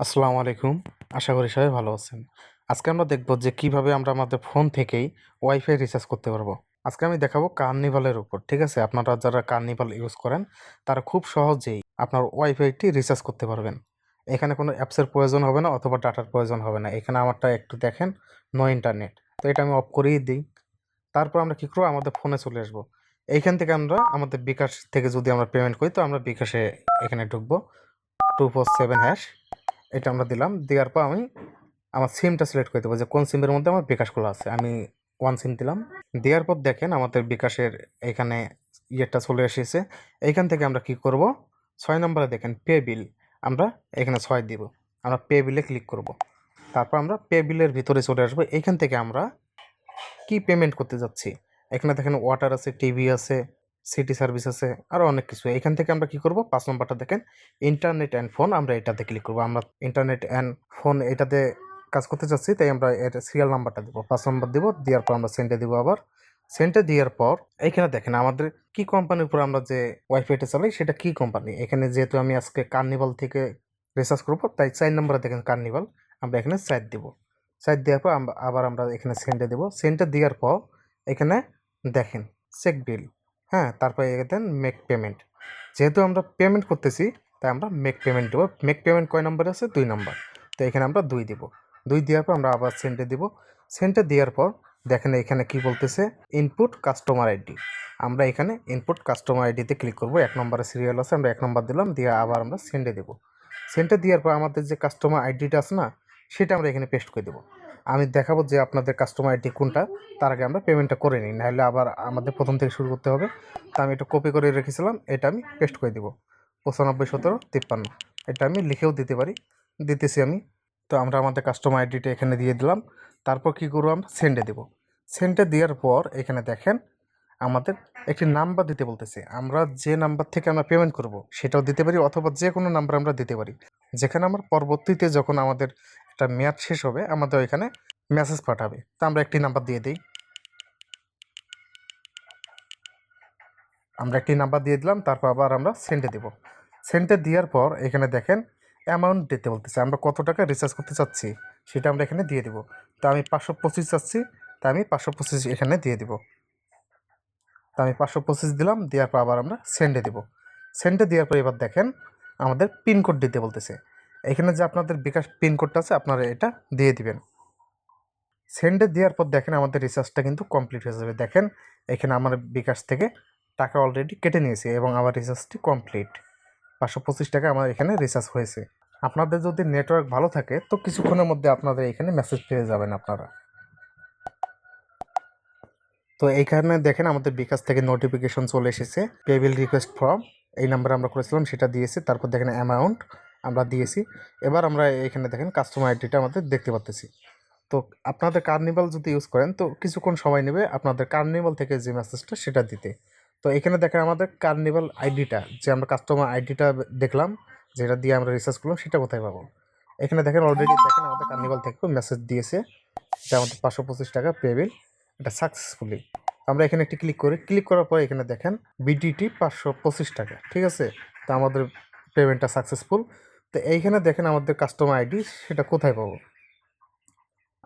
আসসালামু আলাইকুম। আশা করি সবাই ভালো আছেন। আজকে আমরা দেখব যে কীভাবে আমরা আমাদের ফোন থেকেই ওয়াইফাই রিচার্জ করতে পারব। আজকে আমি দেখাবো কার্নিভালের উপর, ঠিক আছে? আপনারা যারা কার্নিভাল ইউজ করেন, তারা খুব সহজেই আপনার ওয়াইফাইটি রিচার্জ করতে পারবেন। এখানে কোনো অ্যাপসের প্রয়োজন হবে না অথবা ডাটার প্রয়োজন হবে না। এখানে আমারটা একটু দেখেন নো ইন্টারনেট তো এটা আমি অফ করেই দিই। তারপর আমরা কী করব? আমাদের ফোনে চলে আসব। এইখান থেকে আমরা আমাদের বিকাশ থেকে যদি আমরা পেমেন্ট করি, তো আমরা বিকাশে এখানে ঢুকবো। টু ফোর সেভেন হ্যাশ এটা আমরা দিলাম। দেওয়ার পর আমি আমার সিমটা সিলেক্ট করে দেবো যে কোন সিমের মধ্যে আমার বিকাশ খোলা আছে। আমি ওয়ান সিম দিলাম। দেওয়ার পর দেখেন আমাদের বিকাশের এখানে ইয়েটা চলে এসেছে। এইখান থেকে আমরা কি করব? ছয় নম্বরে দেখেন পে বিল আমরা এখানে ছয় দিব। আমরা পে বিলে ক্লিক করব। তারপর আমরা পে বিলের ভিতরে চলে আসব। এইখান থেকে আমরা কি পেমেন্ট করতে যাচ্ছি? এখানে দেখেন ওয়াটার আছে টিভি আছে সিটি সার্ভিস আছে আরও অনেক কিছু। এখান থেকে আমরা কি করব? পাঁচ নম্বরটা দেখেন, ইন্টারনেট অ্যান্ড ফোন, আমরা এটাতে ক্লিক করব। আমরা ইন্টারনেট অ্যান্ড ফোন এটাতে কাজ করতে চাচ্ছি, তাই আমরা এর সিরিয়াল নাম্বারটা দেবো। পাঁচ নম্বর দেবো, দেওয়ার পর আমরা সেন্টে দেবো আবার। সেন্টে দেওয়ার পর এখানে দেখেন আমাদের কি কোম্পানির উপর আমরা যে ওয়াইফাইটা চালাই, সেটা কি কোম্পানি এখানে যেহেতু আমি আজকে কার্নিভাল থেকে রিসার্চ করব, তাই চার নম্বরে দেখেন কার্নিভাল আমরা এখানে সাইড দিব। সাইড দেওয়ার পর আবার আমরা এখানে সেন্টে দেবো। সেন্টে দেওয়ার পর এখানে দেখেন চেক বিল হ্যাঁ তারপরে দেন মেক পেমেন্ট যেহেতু আমরা পেমেন্ট করতেছি, তাই আমরা মেক পেমেন্ট দেবো। মেক পেমেন্ট কয় নম্বর আছে? দুই নম্বর তো এখানে আমরা দুই দিব। দুই দেওয়ার পর আমরা আবার সেন্টে দিব। সেন্টে দেওয়ার পর দেখেন এখানে কি বলতেছে? ইনপুট কাস্টমার আইডি আমরা এখানে ইনপুট কাস্টমার আইডিতে ক্লিক করব। এক নম্বরে সিরিয়াল আছে, আমরা এক নম্বর দিলাম, দিয়ে আবার আমরা সেন্টে দেবো। সেন্টে দেওয়ার পর আমাদের যে কাস্টমার আইডিটা আছে না, সেটা আমরা এখানে পেস্ট করে দেবো। আমি দেখাবো যে আপনাদের কাস্টমার আইডি কোনটা, তার আগে আমরা পেমেন্টটা করে নিই, নাহলে আবার আমাদের প্রথম থেকে শুরু করতে হবে। তা আমি এটা কপি করে রেখেছিলাম, এটা আমি পেস্ট করে দিব। পঁচানব্বই, সতেরো, তিপ্পান্ন, এটা আমি লিখেও দিতে পারি। দিতেছি আমি। তো আমরা আমাদের কাস্টমার আইডিটা এখানে দিয়ে দিলাম। তারপর কী করব আমরা? সেন্ডে দেবো। সেন্ডে দেওয়ার পর এখানে দেখেন, আমাদের একটি নাম্বার দিতে বলতেছে। আমরা যে নাম্বার থেকে আমরা পেমেন্ট করব, সেটাও দিতে পারি, অথবা যে কোনো নাম্বার আমরা দিতে পারি। যেখানে আমার পরবর্তীতে যখন আমাদের একটা মেয়াদ শেষ হবে, আমাদের ওইখানে মেসেজ পাঠাবে। তা আমরা একটি নাম্বার দিয়ে দিই। আমরা একটি নাম্বার দিয়ে দিলাম, তারপর আবার আমরা সেন্টে দেব। সেন্টে দেওয়ার পর এখানে দেখেন অ্যামাউন্ট দিতে বলতেছে। আমরা কত টাকা রিচার্জ করতে চাচ্ছি সেটা আমরা এখানে দিয়ে দিব। তা আমি পাঁচশো পঁচিশ চাচ্ছি, তা আমি পাঁচশো পঁচিশ এখানে দিয়ে দিব। তা আমি পাঁচশো পঁচিশ দিলাম, দেওয়ার পর আবার আমরা সেন্ডে দেব। সেন্ডে দেওয়ার পর এবার দেখেন আমাদের পিনকোড দিতে বলতেছে। এখানে যে আপনাদের বিকাশ পিন কোডটা আছে, আপনারা এটা দিয়ে দিবেন। সেন্ডে দেওয়ার পর দেখেন আমাদের রিচার্জটা কিন্তু কমপ্লিট হয়ে যাবে। দেখেন, এখানে আমার বিকাশ থেকে টাকা অলরেডি কেটে নিয়েছে এবং আমার রিচার্জটি কমপ্লিট পাঁচশো পঁচিশ টাকা আমার এখানে রিচার্জ হয়েছে। আপনাদের যদি নেটওয়ার্ক ভালো থাকে, তো কিছুক্ষণের মধ্যে আপনাদের এখানে মেসেজ পেয়ে যাবেন আপনারা। তো এইখানে দেখেন আমাদের বিকাশ থেকে নোটিফিকেশন চলে এসেছে। পেবিল রিকোয়েস্ট ফর্ম এই নাম্বারে আমরা করেছিলাম, সেটা দিয়েছি। তারপর দেখেন অ্যামাউন্ট আমরা দিয়েছি। এবার আমরা এখানে দেখেন কাস্টমার আইডিটা আমাদের দেখতে পাচ্তেছি তো আপনাদের কার্নিভাল যদি ইউজ করেন, তো কিছুক্ষণ সময় নেবে আপনাদের কার্নিভাল থেকে যে মেসেজটা সেটা দিতে। তো এখানে দেখেন আমাদের কার্নিভাল আইডিটা যে আমরা কাস্টমার আইডিটা দেখলাম, যেটা দিয়ে আমরা রিসার্চ করলাম, সেটা কোথায় পাবো? এখানে দেখেন অলরেডি দেখেন আমাদের কার্নিভাল থেকে মেসেজ দিয়েছে, যে আমাদের পাঁচশো পঁচিশ টাকা পেবিল এটা সাকসেসফুলি আমরা এখানে একটি ক্লিক করি ক্লিক করার পর এখানে দেখেন বিডিটি পাঁচশো পঁচিশ টাকা, ঠিক আছে? তো আমাদের পেমেন্টটা সাকসেসফুল তো এইখানে দেখেন আমাদের কাস্টমার আইডি সেটা কোথায় পাবো?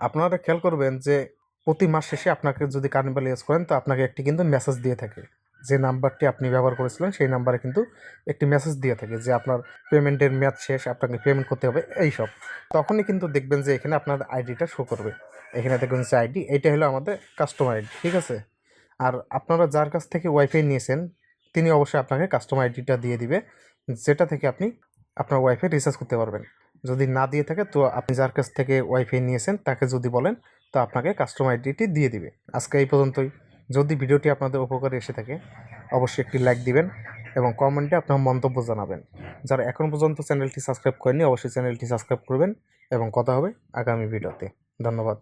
আপনারা খেয়াল করবেন যে প্রতি মাস শেষে আপনাকে যদি কার্নিভাল ইউজ করেন, তো আপনাকে একটি কিন্তু মেসেজ দিয়ে থাকে। যে নাম্বারটি আপনি ব্যবহার করেছিলেন, সেই নাম্বারে কিন্তু একটি মেসেজ দিয়ে থাকে যে আপনার পেমেন্টের মেয়াদ শেষ, আপনাকে পেমেন্ট করতে হবে, এইসব। তখনই কিন্তু দেখবেন যে এখানে আপনার আইডিটা শো করবে। এখানে দেখবেন যে আইডি এইটা হলো আমাদের কাস্টমার আইডি ঠিক আছে? আর আপনারা যার কাছ থেকে ওয়াইফাই নিয়েছেন, তিনি অবশ্যই আপনাকে কাস্টমার আইডিটা দিয়ে দিবে, যেটা থেকে আপনি আপনার ওয়াইফাই রিচার্জ করতে পারবেন। যদি না দিয়ে থাকে, তো আপনি যার কাছ থেকে ওয়াইফাই নিয়েছেন, তাকে যদি বলেন, তো আপনাকে কাস্টমার আইডিটি দিয়ে দিবে। আজকে এই পর্যন্তই। যদি ভিডিওটি আপনাদের উপকারে এসে থাকে, অবশ্যই একটি লাইক দিবেন এবং কমেন্টে আপনার মন্তব্য জানাবেন। যারা এখন পর্যন্ত চ্যানেলটি সাবস্ক্রাইব করেনি অবশ্যই চ্যানেলটি সাবস্ক্রাইব করবেন এবং কথা হবে আগামী ভিডিওতে। ধন্যবাদ।